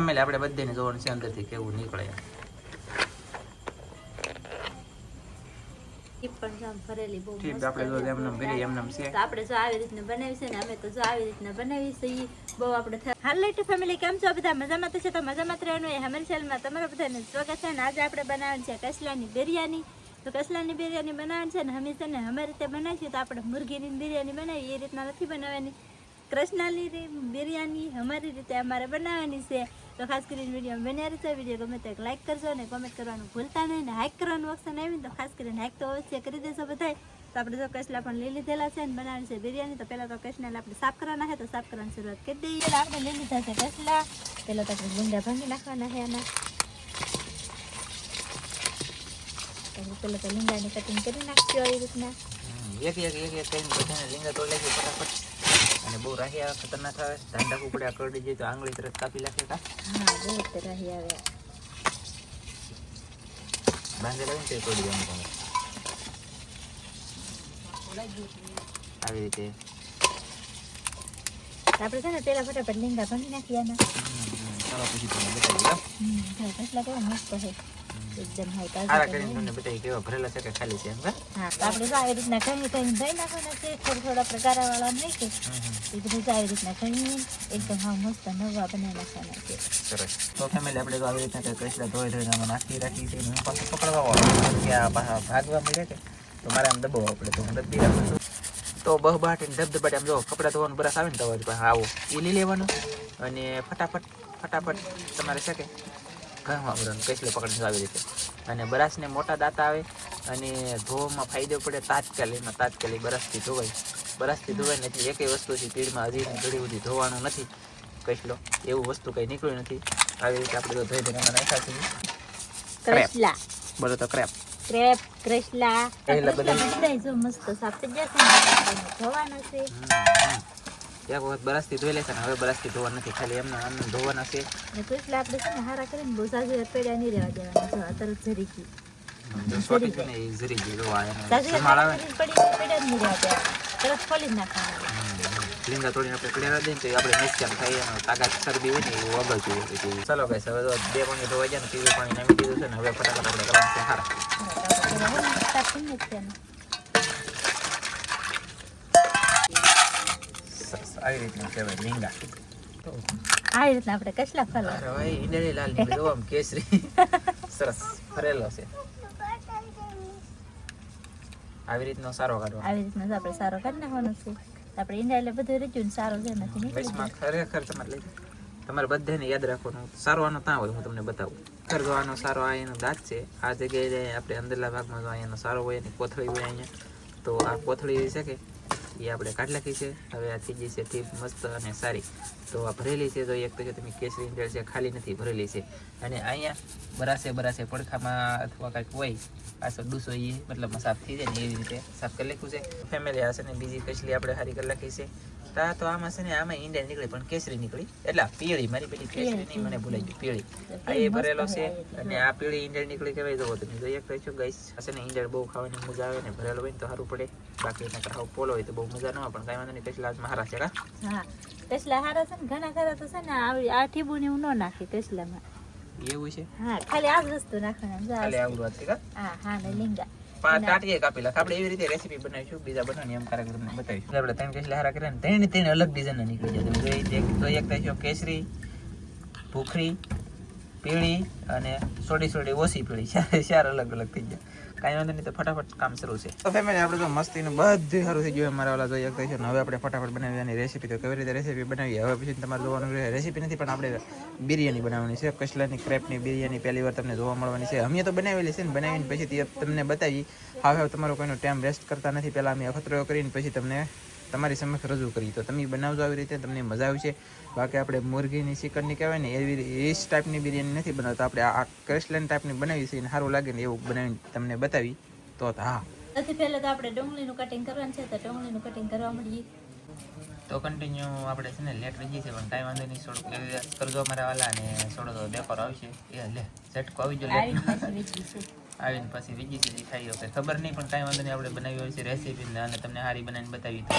Family આપણે બધાને જોવાનું છે અંદરથી કેવું નીકળે આપણે જો એમનેમ ભરી એમનેમ છે. આપણે જો આવી રીતના બનાવી છે ને અમે તો જો આવી રીતના બનાવી છે બહુ આપણે હાલ ફેમિલી કેમ છો બધા? મજામાં તો છે તો મજામાં રહેવાનું એ તમારા બધાને સ્વાગત છે ને આજે આપણે બનાવવાની છે કસલાની બિરયાની. તો કસલાની બિરયાની બનાવવાની છે ને છે ને રીતે બનાવીએ તો આપણે મુરગીની બિરયાની બનાવી એ રીતના નથી બનાવવાની. કૃષ્ણાની બિરયાની અમારી રીતે અમારે બનાવવાની છે. તો ખાસ કરીને વીડિયો બન્યા રહેશે વીડિયો ગમે તો લાઇક કરજો ને કોમેન્ટ કરવાનું ભૂલતા નહીં ને હાઇક કરવાનું ઓપ્શન આવીને તો ખાસ કરીને હાઇક તો અવશ્ય કરી દેશો બધાય. તો આપણે જો કસલા પણ લઈ લીધેલા છે ને બનાવવાની છે બિરયાની. તો પહેલાં તો કસલાને આપણે સાફ કરવાના છે. તો સાફ કરવાની શરૂઆત કરી દઈએ. એટલે આપણે લઈ લીધા છે કસલા પહેલાં તો આપણે ગુંડા ભાંગી નાખવાના છે તો પહેલાં તો લીંડાની કટિંગ કરી નાખજો એ રીતના. એક એક એક એક કરીને બધાને લીંગા તોડી લેજો ફટાફટ. અને આવે ખતરનાક આવે. ધ્યાન રાખવું પડે આ કરડી જાય તો આંગળી તરત કાપી નાખે કા. હા બહુ આવે. બાંધેલા હોય તે તોડી દેવાનું તમે. આવી રીતે. આપણે છે ને પેલા ફટાફટ લીંગા ભાંગી નાખીએ ચાલો પછી બતાવી કેવા મસ્ત છે. એકદમ હાઈ સારા કરીને તમને બતાવી કેવા ભરેલા છે કે ખાલી છે એમ હા તો આપણે આ રીતના નાખવાના છે. થોડું થોડું ગારાવાળા નહીં કે. એ બધું આ રીતના કઈ એકદમ હા મસ્ત નવા બનાવી નાખવાના છે. સરસ. તો ફેમિલી આપણે આવી રીતના કંઈક કચરા ધોઈ ધોઈને આમાં નાખી રાખી છે. હું પાછું પકડવા વાળો કે આ ભાગવા મળે કે તો મારે આમ દબાવવા પડે તો હું દબી રાખું છું. તો બહ બાટીને ધબધબાટી આમ જો કપડાં ધોવાનું બ્રશ આવે ને તો આવો. એ લઈ લેવાનું. અને ફટાફટ ફટાફટ તમારે છે કે ઘરમાં વાપરવાનું કચલે પકડીને આવી રીતે અને બ્રાશને મોટા દાંત આવે અને ધોવામાં ફાયદો પડે તાત્કાલિકમાં તાત્કાલિક બ્રશથી ધોવાય. બ્રશથી ધોવાય નથી એક એકેય વસ્તુથી પીડમાં હજી ઘડી બધી ધોવાનું નથી કચલો એવું વસ્તુ કંઈ નીકળ્યું નથી. આવી રીતે આપણે તો ધોઈ ધોઈને નાખ્યા છીએ. બોલો તો ક્રેપ ક્રેપ ક્રેશલા પહેલા બધા- મસ્ત સાફ થઈ જશે ધોવાના છે. એક વખત બરસથી ધોઈ લેશે ને હવે બરસથી ધોવા નથી ખાલી એમને આમને ધોવાના છે. કૃષ્લા આપણે છે ને હારા કરીને બહુ સાજુ પેડા નહીં રહેવા દેવાના છે એ જરી ગઈ લીંગા તોડીને આપણે દઈએ તો આપણે મિક્સર થાય તાકાત શરદી હોય ને એ હોય ચાલો હવે તો બે પાણી ધોવાઈ જાય ને પીવું પાણી નામી દીધું છે ને હવે ફટાફટ આપણે કરવાનું છે હારા. આવી રીતના કહેવાય લીંગા આ રીતના આપણે કેટલા અરે ભાઈ ઈંડળી લાલ જો આમ કેસરી. સરસ ફરેલો છે. આવી રીતનો સારો કાઢવાનો. આવી રીતનો આપણે સારો કાઢી નાખવાનો છે. આપણે ઈંડા એટલે બધું ને સારો છે નથી નીકળી ખરેખર તમારે લઈ તમારે બધાને યાદ રાખવાનું. સારો આનો ત્યાં હોય હું તમને બતાવું. ખર જો આનો સારો આ એનો દાંત છે આ જગ્યાએ આપણે અંદરના ભાગમાં જો અહીંયાનો સારો હોય એની કોથળી હોય અહીંયા તો આ કોથળી છે કે એ આપણે કાઢી નાખી છે. હવે આ થઈ છે ઠીક મસ્ત અને સારી. તો આ ભરેલી છે તો એક તો તમે કેસરી ઈંડળ છે, ખાલી નથી, ભરેલી છે. અને અહીંયા બરાસે બરાસે પડખામાં અથવા કાંઈક હોય, આ સડુસો એ મતલબ સાફ થઈ જાય ને એવી રીતે સાફ કરી નાખ્યું છે. ફેમિલી હશે ને બીજી કચલી આપણે સારી કરી નાખી છે. તા તો આમાં છે ને આમાં ઈંડા નીકળી, પણ કેસરી નીકળી. એટલે પીળી, મારી પેલી કેસરી નહીં, મને ભૂલાઈ ગયું, પીળી. આ એ ભરેલો છે અને આ પીળી ઈંડા નીકળી કહેવાય. જવો તમે જો એક કહીશું ગઈશ હશે ને ઈંડા બહુ ખાવાની મજા આવે ને, ભરેલો હોય ને તો સારું પડે. બાકી એના ખાવ પોલો હોય તો બહુ ન પણ કાંઈ વાંધો નહીં પેસલા હારા છે કા? હા પેસલા હારા છે ને ઘણા ખરા તો છે ને આવી આ ઠીબુ ને હું ન નાખી પેસલામાં. એવું છે? હા ખાલી આ વસ્તુ નાખવાના ખાલી આવું વાત છે કા? હા હા ને લીંગા. ટાટીએ કાપી આપણે એવી રીતે રેસીપી બનાવીશું બીજા બનાવવાની એમ કારક તમને બતાવીશું. આપણે ત્રણ કેસલા હારા ત્રણ ત્રણ અલગ ડિઝાઇન નીકળી જાય તમે એક તો એક થાય છે કેસરી ભૂખરી પીળી અને સોડી સોડી ઓછી પીળી. ચાર ચાર અલગ અલગ થઈ ગયા. કાંઈ વાંધો નહીં, તો ફટાફટ કામ શરૂ છે. તો ફેમિલી આપણે તો મસ્તીનું બધું સારું થઈ ગયું અમારા વાળા જોઈએ એક છે હવે આપણે ફટાફટ બનાવવાની રેસીપી તો કેવી રીતે રેસીપી બનાવી હવે પછી તમારે જોવાનું રેસીપી નથી, પણ આપણે બિરયાની બનાવવાની છે. કસલાની ક્રેપની બિરયાની પહેલી વાર તમને જોવા મળવાની છે. અમે તો બનાવેલી છે ને, બનાવીને પછી તમને બતાવી. હવે તમારો કોઈનો ટાઈમ વેસ્ટ કરતા નથી. પહેલાં અમે અખતરો કરીને પછી તમને તમારી સમક્ષ રજૂ કરી. તો તમે બનાવજો આવી રીતે તમને મજા આવશે બાકી આપણે મુરગીની ચિકનની કહેવાય ને એવી એ જ ટાઈપની બિરયાની નથી બનાવતા. આપણે આ ક્રેસ્લેન ટાઈપની બનાવી છે સારું લાગે ને એવું બનાવીને તમને બતાવી. તો હા. સૌથી પહેલા તો આપણે ડુંગળીનું કટિંગ કરવાનું છે. તો ડુંગળીનું કટિંગ કરવા મળીએ. તો કન્ટિન્યુ આપણે છે ને લેટ રહી છે પણ કાંઈ વાંધો નહીં. થોડુંક કરજો અમારા વાલા અને થોડો તો બેફર આવશે. એ લે ઝટકો આવી જો છે આવીને પછી બીજી સીધી ખાઈ હશે ખબર નહીં, પણ કાંઈ વાંધો નહીં. આપણે બનાવી હોય છે રેસીપી અને તમને સારી બનાવીને બતાવી તો.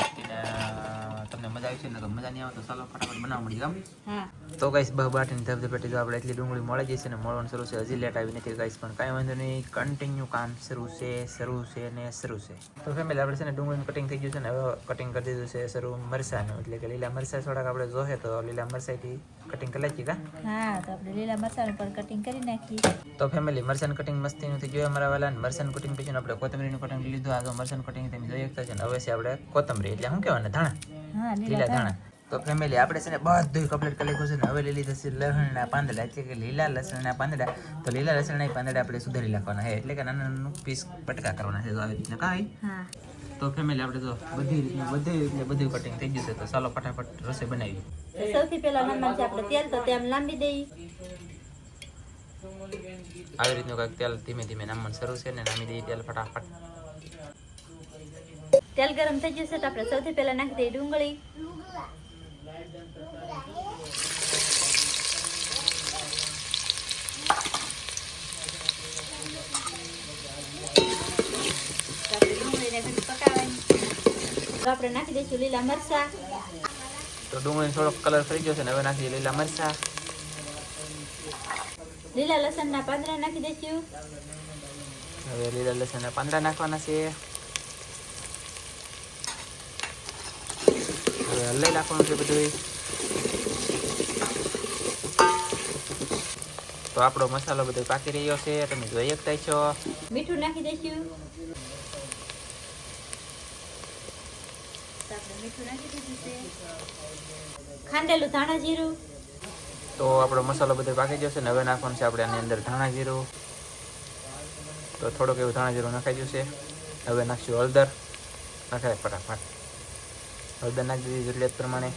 તમને મજા આવી છે ને તો મજા નહીં આવે તો ચાલો ફટાફટ બનાવવા મળી ગામ હા. તો ગાઈસ બહ બાટીને ધબધપેટી તો આપણે એટલી ડુંગળી મળી જશે ને મળવાનું શરૂ છે. હજી લેટ આવી નથી ગાઈસ પણ કાંઈ વાંધો નહીં. કન્ટિન્યુ કામ શરૂ છે શરૂ છે ને શરૂ છે. તો ફેમિલી આપણે છે ને ડુંગળીનું કટિંગ થઈ ગયું છે ને હવે કટિંગ કરી દીધું છે શરૂ મરસાનું એટલે કે લીલા મરસા થોડાક આપણે જોહે તો લીલા મરસાથી કટિંગ કરી નાખીએ કા? હા તો આપણે લીલા મરસાનું પણ કટિંગ કરી નાખીએ. તો ફેમિલી મરસાનું કટિંગ મસ્તીનું થઈ ગયું અમારા વાલા મરસાનું કટિંગ પછી આપણે કોથમરીનું કટિંગ લીધું. આ તો મરસાનું કટિંગ તમે જોઈ શકતા છે ને. હવે છે આપણે કોથમરી એટલે શું કહેવાય ને ધાણા. હા લીલા ધાણા. તો ફેમિલી આપણે છે ને બધું કમ્પ્લીટ કરી લીધું છે ને. હવે લીલી થશે લસણના પાંદડા. એટલે કે લીલા લસણના પાંદડા. તો લીલા લસણના પાંદડા આપણે સુધારી નાખવાના છે. એટલે કે નાના નાનું પીસ પટકા કરવાના છે તો આવી રીતના કાંઈ. તો ફેમિલી આપણે તો બધી રીતના બધી એટલે બધું કટિંગ થઈ ગયું છે. તો ચાલો ફટાફટ રસોઈ બનાવી સૌથી પહેલા નાખવાનું છે આપણે તેલ તો તેમ લાંબી દઈએ આવી રીતનું કાંઈક તેલ ધીમે ધીમે નામવાનું શરૂ છે ને નામી દઈએ તેલ ફટાફટ. તેલ ગરમ થઈ જશે તો આપણે સૌથી પહેલાં નાખી દઈએ ડુંગળી. આપણે નાખી દઈશું લીલા મરચા. તો ડુંગળી થોડોક કલર થઈ ગયો છે ને હવે નાખી દઈએ લીલા મરચા. લીલા લસણના પાંદડા નાખી દઈશું. હવે લીલા લસણના પાંદડા નાખવાના છે. હલાઈ નાખવાનું છે બધું તો આપણો મસાલો બધો પાકી રહ્યો છે. તમે જોઈ શકતા છો. મીઠું નાખી દઈશું. ખાંડેલું ધાણા જીરું. તો આપણો મસાલો બધો પાકી જશે ને હવે નાખવાનું છે આપણે આની અંદર ધાણા જીરું. તો થોડુંક એવું ધાણા જીરું નાખાઈ જશે છે. હવે નાખશું હળદર. નાખાય ફટાફટ. હળદર નાખી દીધી જરૂરિયાત પ્રમાણે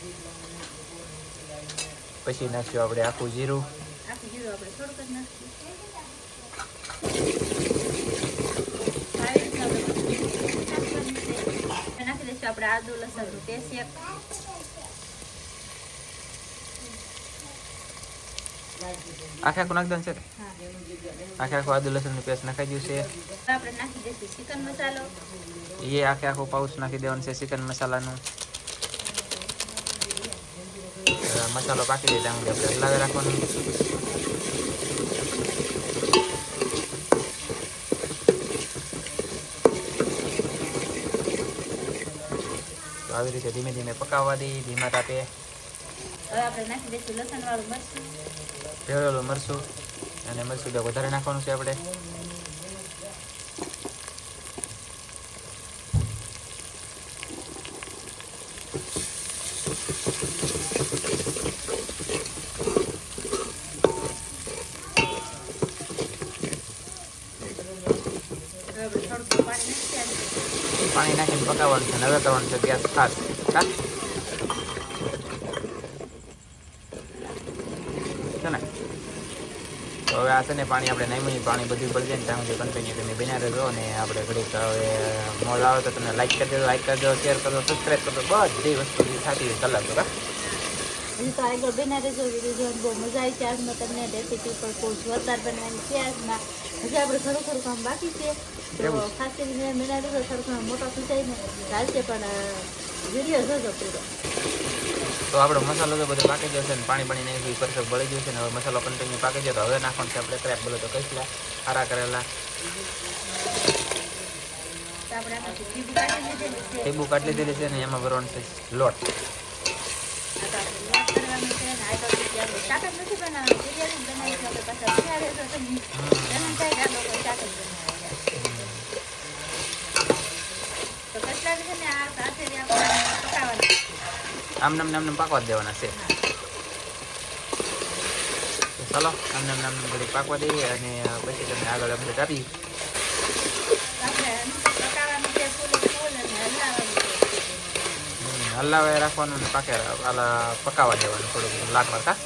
પછી નાખશું આપણે આખું જીરું આખું જીરું આપણે થોડુંક જ નાખીશું આવી રીતના આપણે નાખવાનું છે. નાખી દઈશું આપણે આદુ લસણનું પેસ્ટ એક આખે આખું નાખી દેવાનું છે હા આખે આખું આદુ લસણની પેસ્ટ નાખાઈ ગયું છે તો આપણે નાખી દઈશું ચિકન મસાલો એ આખે આખું પાઉચ નાખી દેવાનું છે ચિકન મસાલાનું હવે મસાલો પાકી દે ત્યાં સુધી આપણે હલાવી રાખવાનું આવી રીતે ધીમે ધીમે પકાવવા દઈએ ધીમા તાપે હવે આપણે નાખી દઈશું લસણ વાળું મરચું ભેળવેલું મરચું અને મરચું વધારે નાખવાનું છે આપણે હવે આપણે થોડુંક પાણી નાખી દઈશું પાણી નાખીને પકાવવાનું છે હવે કરવાનું છે, ગેસ છે ને? તો હવે આ છે ને પાણી આપણે નહીં પાણી બધું પડી જાય ને ત્યાં સુધી તમે બન્યા રહેજો અને આપણે ઘડીક હવે મોલ આવે તો તમે લાઈક કરી દેજો લાઈક કરજો શેર કરજો સબસ્ક્રાઈબ કરજો બધી વસ્તુ થતી હોય કલાક બરાબર હજી તો આગળ બના મજા આવી આજમાં તમને રેસીપી પર બહુ જોરદાર બનાવવાની આપણે થોડું થોડું કામ બાકી છે. તો ખાસ કરીને બના સરખો મોટો થઈ જાય ને ચાલશે પણ વીડિયો જોજો પૂરો તો આપણો મસાલો તો બધો પાકી ગયો છે ને પાણી પાણી નાખી પરફેક્ટ બળી ગયું છે ને હવે મસાલો કન્ટિન્યુ પાકી ગયો તો હવે નાખવાનું છે આપણે ક્રેપ બોલો તો કઈસલા હારા કરેલા. સીધું કાઢી લીધેલું છે ને એમાં ભરવાનું છે લોટ. શાક જ નથી બનાવવાનું બિરયાની બનાવી આપણે પાછા બિહાર તો શાક જ બનાવે. છે તો કચલા છે ને આ સાથે જ આપણે પકાવવાના આમ નામ નામ નામ પાકવા જ દેવાના છે તો ચાલો આમ નામ નામ નામ ઘડી પાકવા દઈએ અને પછી તમને આગળ અપડેટ આપી આપણે પકાવવાનું છે ફૂલ ફૂલ અને હલાવવાનું છે હમ, હલાવે રાખવાનું ને પાકે આલા પકાવવા દેવાનું થોડુંક લાકડા કા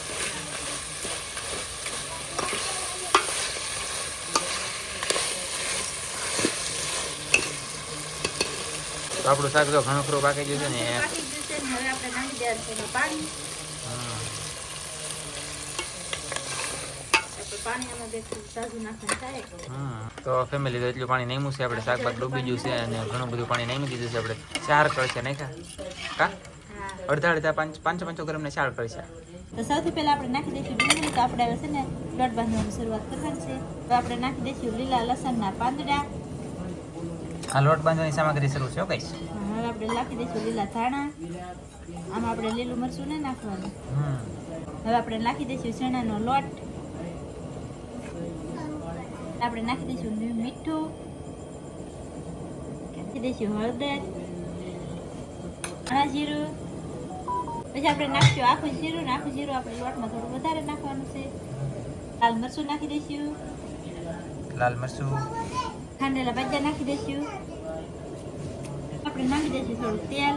આપણું શાક તો ઘણું ખરું પાકી ગયું છે ને. ને હવે આપણે નાખી દેવાનું પાણી. તો ફેમિલી તો એટલું પાણી નહીં છે આપણે શાકભાત ડૂબી ગયું છે અને ઘણું બધું પાણી નાખી દીધું છે આપણે. ચાર કરશે નાખ્યા. કા? અડધા અડધા પાંચ પાંચસો પાંચસો ગ્રામને ચાર કરશે તો સૌથી પહેલા આપણે નાખી દઈશું ડુંગળી તો આપણે છે ને લોટ બાંધવાની શરૂઆત કરવાની છે. તો આપણે નાખી દઈશું લીલા લસણના પાંદડા આ લોટ બાંધવાની સામગ્રી શરૂ છે કઈ હવે આપણે નાખી દઈશું લીલા ધાણા. આમાં આપણે લીલું મરચું નહીં નાખવાનું. હવે આપણે નાખી દઈશું ચણાનો લોટ. આપણે નાખી દઈશું મીઠું. નાખી દઈશું હળદર. ધાણા જીરું. પછી આપણે નાખશું આખું જીરું ને આખું જીરું આપણે લોટમાં થોડું વધારે નાખવાનું છે. લાલ મરચું નાખી દઈશું. લાલ મરચું. ખાંડેલા ભાજ્યા નાખી દઈશું આપણે નાખી દઈશું થોડું તેલ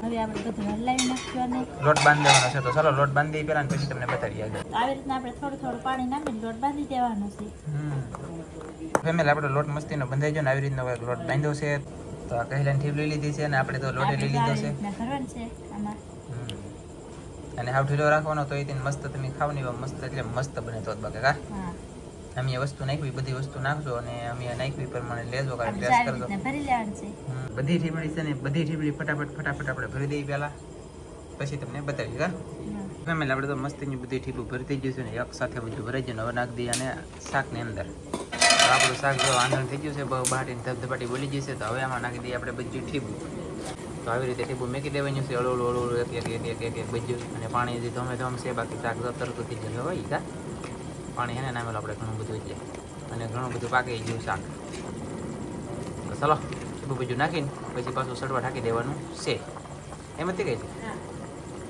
હવે આપણે બધું હલાવી નાખવાનું લોટ બાંધી દેવાનો છે તો ચાલો લોટ બાંધી દઈએ પહેલા ને પછી તમને બતાવીએ આગળ આવી રીતના આપણે થોડું થોડું પાણી નાખીને લોટ બાંધી દેવાનો છે ફેમિલી આપણે લોટ મસ્તીનો બંધાઈ ગયો ને આવી રીતનો લોટ બાંધ્યો છે તો આ કહેલાની ઠીપ લઈ લીધી છે અને આપણે તો લોટ લઈ લીધો છે આમાં. અને હાવ ઢીલો રાખવાનો તો એ મસ્ત તમે ખાવ ને મસ્ત એટલે મસ્ત બને તો બાકી કા? અમે વસ્તુ નાખવી બધી વસ્તુ નાખજો અને અમે નાખવી પ્રમાણે લેજો કારણ ટેસ્ટ કરજો. છે. બધી ઠીબડી છે ને બધી ઠીબડી ફટાફટ ફટાફટ આપણે ભરી દઈએ પહેલા. પછી તમને બતાવી કા. ફેમિલી આપણે તો મસ્તીની બધી ઠીપું ભરી થઈ ગયું છે ને એક સાથે બધું ભરાઈ ગયું હવે નાખી દઈએ અને શાકની અંદર. આપણું શાક જો આંધણ થઈ ગયું છે બહુ બાટીને ધબધબાટી બોલી જશે તો હવે આમાં નાખી દઈએ આપણે બધું ઠીપું તો આવી રીતે ટીપું મેકી દેવાનું છે હળવું હળવું એક એક એક એક એક એક, બજ્યું. અને પાણી જે ધોમે ધોમ છે, બાકી શાક તરતું થઈ જશે હોય ઈ પાણી હેને નામેલું આપણે ઘણું બધું એટલે. અને ઘણું બધું પાકી ગયું શાક. તો ચલો ઠીપું બીજું નાખીને પછી પાછું સડવા ઢાંકી દેવાનું છે. એમ જ કઈ છે.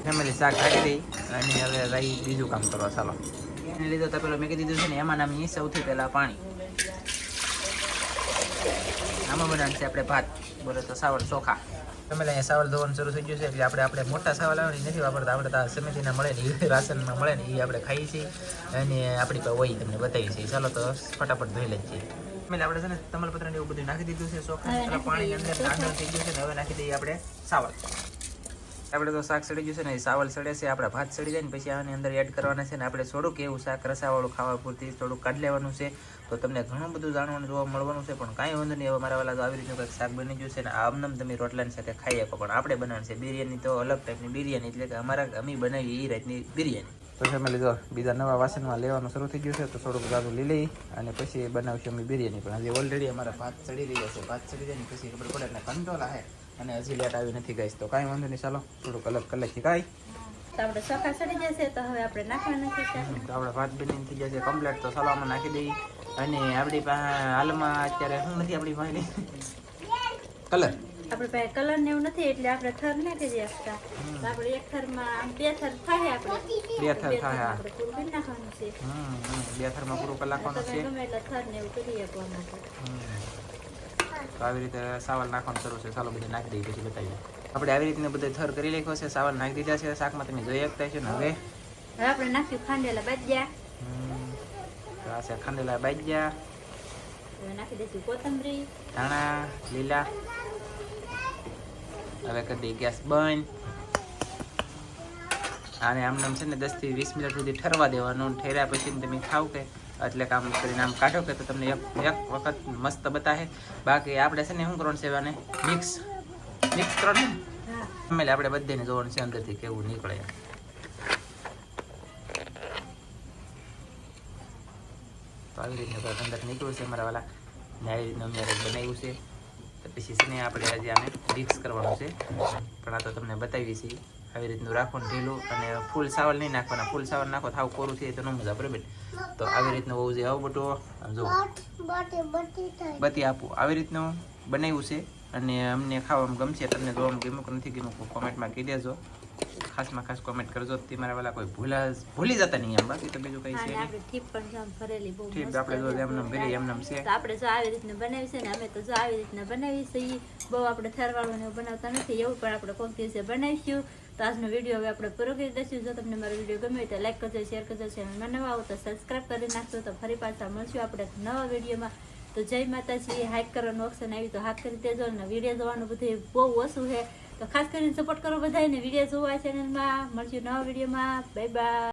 ફેમિલી શાક કાઢી દઈ અને હવે રહી બીજું કામ કરવા, ચાલો. એને લીધો તો પેલો મેં દીધું છે ને, એમાં નામની સૌથી પહેલાં પાણી. આમાં બનાવશે આપણે ભાત. બોલો તો સાવર ચોખા. ફેમિલી અહીંયા સાવલ ધોવાનું શરૂ થઈ ગયું છે એટલે આપણે આપણે મોટા સાવર લાવવાની નથી વાપરતા. આપણે તો સમિતિના મળે ને એ રાશનમાં મળે ને એ આપણે ખાઈએ છીએ અને આપણી પાસે હોય તમને બતાવીએ છીએ. ચાલો તો ફટાફટ ધોઈ લઈએ ફેમિલી આપણે છે ને તમાલપત્ર ને એવું બધું નાખી દીધું છે નાખી પાણી અંદર આગળ થઈ ગયું છે હવે નાખી દઈએ આપણે સાવર આપણે તો શાક સડી ગયું છે ને, એ સાવલ સડે છે, આપણે ભાત સડી જાય ને, પછી આની અંદર એડ કરવાના છે ને, આપણે થોડુંક એવું શાક રસાવાળું ખાવા પૂરતી થોડુંક કાઢી લેવાનું છે. તો તમને ઘણું બધું જાણવાનું, જોવા મળવાનું છે, પણ કાંઈ વાંધો નહીં, હવે મારા વાલા તો આવી રીતનું કંઈક શાક બની ગયું છે ને આમનામ તમે રોટલાની સાથે ખાઈ શકો, પણ આપણે બનાવવાનું છે બિરયાની તો અલગ ટાઈપની બિરયાની, એટલે કે અમારા અમે બનાવી એ રીતની બિરયાની. તો અમે લીધો, બીજા નવા વાસણમાં લેવાનું શરૂ થઈ ગયું છે, તો થોડુંક જાદુ લઈ લઈ, અને પછી બનાવશું અમે બિરયાની પણ. હજી ઓલરેડી અમારા ભાત ચડી રહ્યા છે, ભાત ચડી જાય ને, પછી ખબર પડે એટલે કંટ્રોલ આવે અને હજી લેટ આવી નથી ગઈ તો કાંઈ વાંધો નહીં ચાલો થોડુંક અલગ કલાકથી કાંઈ? તો આપણે ચોખા સડી જશે તો હવે આપણે નાખવાના છે આપણે ભાત બનીને થઈ જશે કમ્પ્લીટ તો ચાલો આમાં નાખી દઈએ. અને આપણી પાસે હાલમાં અત્યારે શું નથી આપણી પાસે? કલર આપણે પાસે કલર ને એવું નથી એટલે આપણે થર નાખી દઈએ extra. આપણે એક થરમાં આમ બે થર થાય આપણે. બે થર થાય, હા. આપણે પૂરું કરી નાખવાનું છે. હમ હમ. બે થરમાં પૂરું કલાકવાનું તમે છે. ગમે એટલા થર ને એવું કરી આપવા માટે હમ. તો આવી રીતે સાવલ નાખવાનું શરૂ છે. ચાલો બધું નાખી દઈએ પછી બતાવીએ. આપણે આવી રીતે બધે થર કરી લેખો છે. સાવલ નાખી દીધા છે. શાકમાં તમે જોઈ શકતા છે ને હવે. આપણે નાખ્યું ખાંડેલા બાજ્યા. આ છે ખાંડેલા બાજ્યા. નાખી દઈશું કોથમરી. ધાણા લીલા. હવે કરી દઈએ ગેસ બંધ. અને આમ નામ છે ને દસથી વીસ મિનિટ સુધી ઠરવા દેવાનું. ઠેર્યા પછી તમે ખાવ કે એટલે કામ કરીને આમ કાઢો કે તમને એક એક વખત મસ્ત બતાવે બાકી આપણે છે ને શું કરવાનું છે એને મિક્સ. મિક્સ કરવાનું એટલે આપણે બધાને જોવાનું છે અંદરથી કેવું નીકળે. તો આવી રીતનું અંદર નીકળ્યું છે મારા વાલા. ને આવી રીતનું અમે બનાવ્યું છે. તો પછી છે ને આપણે આજે આને મિક્સ કરવાનું છે. પણ આ તો તમને બતાવીએ છે આવી રીતનું રાખવાનું ઢીલું અને ફૂલ સાવલ નહીં નાખવાના. ફૂલ સાવલ નાખો થાવ કોરું થઈ તો ન મજા બરાબર? તો આવી રીતનું બહુ જોઈએ આવું બધું જો બધી આપું. આવી રીતનું બનાવ્યું છે અને અમને ખાવામાં ગમશે. તમને જોવામાં ગમ્યું કે નથી ગમ્યું કોમેન્ટમાં કહી દેજો. ખાસમાં ખાસ કોમેન્ટ કરજો. તે મારા વાલા કોઈ ભૂલા ભૂલી જતા નહીં આમ બાકી તો બીજું કંઈ છે આપણે પણ જો આમ બહુ ઠીક આપણે જો છે. તો આપણે જો આવી રીતના બનાવી છે ને અમે તો જો આવી રીતના બનાવી છે ઈ. બહુ આપણે થરવાળું ને બનાવતા નથી એવું પણ આપણે કોક દિવસે બનાવીશું. તો આજનો વીડિયો હવે આપણે પૂરો કરી દઈશું. જો તમને મારો વીડિયો ગમ્યો તો લાઈક કરજો શેર કરજો. ચેનલમાં નવા આવો તો સબસ્ક્રાઈબ કરી નાખજો. તો ફરી પાછા મળશું આપણે નવા વિડીયોમાં તો જય માતાજી હાઈક કરવાનું ઓપ્શન આવી તો હાક કરી દેજો અને વીડિયો જોવાનું બધું બહુ ઓછું છે. તો ખાસ કરીને સપોર્ટ કરો બધાને વીડિયો જોવા ચેનલમાં મળશું નવા વિડીયોમાં બાય બાય